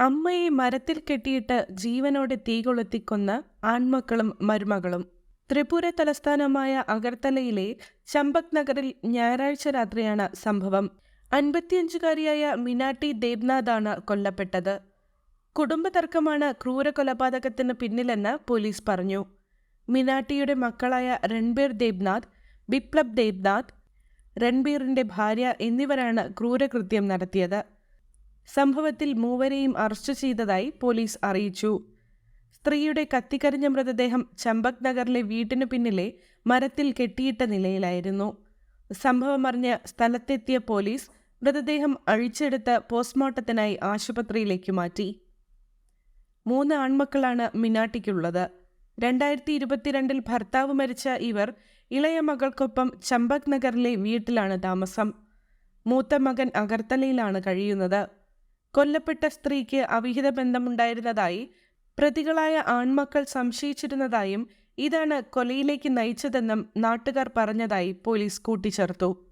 അമ്മയെ മരത്തിൽ കെട്ടിയിട്ട് ജീവനോടെ തീ ആൺമക്കളും മരുമകളും. ത്രിപുര തലസ്ഥാനമായ അഗർത്തലയിലെ ചമ്പക് നഗറിൽ ഞായറാഴ്ച രാത്രിയാണ് സംഭവം. അൻപത്തിയഞ്ചുകാരിയായ മിനാട്ടി ദേബ്നാഥാണ് കൊല്ലപ്പെട്ടത്. കുടുംബ തർക്കമാണ് ക്രൂര കൊലപാതകത്തിന് പിന്നിലെന്ന് പോലീസ് പറഞ്ഞു. മിനാട്ടിയുടെ മക്കളായ രൺബീർ ദേബ്നാഥ് ബിപ്ലബ് ദേബ്നാഥ് രൺബീറിന്റെ ഭാര്യ എന്നിവരാണ് ക്രൂരകൃത്യം നടത്തിയത്. സംഭവത്തിൽ മൂവരെയും അറസ്റ്റ് ചെയ്തതായി പോലീസ് അറിയിച്ചു. സ്ത്രീയുടെ കത്തിക്കരിഞ്ഞ മൃതദേഹം ചമ്പക് നഗറിലെ വീട്ടിനു പിന്നിലെ മരത്തിൽ കെട്ടിയിട്ട നിലയിലായിരുന്നു. സംഭവം അറിഞ്ഞ് സ്ഥലത്തെത്തിയ പോലീസ് മൃതദേഹം അഴിച്ചെടുത്ത് പോസ്റ്റ്മോർട്ടത്തിനായി ആശുപത്രിയിലേക്ക് മാറ്റി. മൂന്ന് ആൺമക്കളാണ് മിനാട്ടിക്കുള്ളത്. രണ്ടായിരത്തി ഇരുപത്തിരണ്ടിൽ ഭർത്താവ് മരിച്ച ഇവർ ഇളയ മകൾക്കൊപ്പം ചമ്പക് നഗറിലെ വീട്ടിലാണ് താമസം. മൂത്ത മകൻ അഗർത്തലയിലാണ് കഴിയുന്നത്. കൊല്ലപ്പെട്ട സ്ത്രീക്ക് അവിഹിത ബന്ധമുണ്ടായിരുന്നതായി പ്രതികളായ ആൺമക്കൾ സംശയിച്ചിരുന്നതായും ഇതാണ് കൊലയിലേക്ക് നയിച്ചതെന്നും നാട്ടുകാർ പറഞ്ഞതായി പോലീസ് കൂട്ടിച്ചേർത്തു.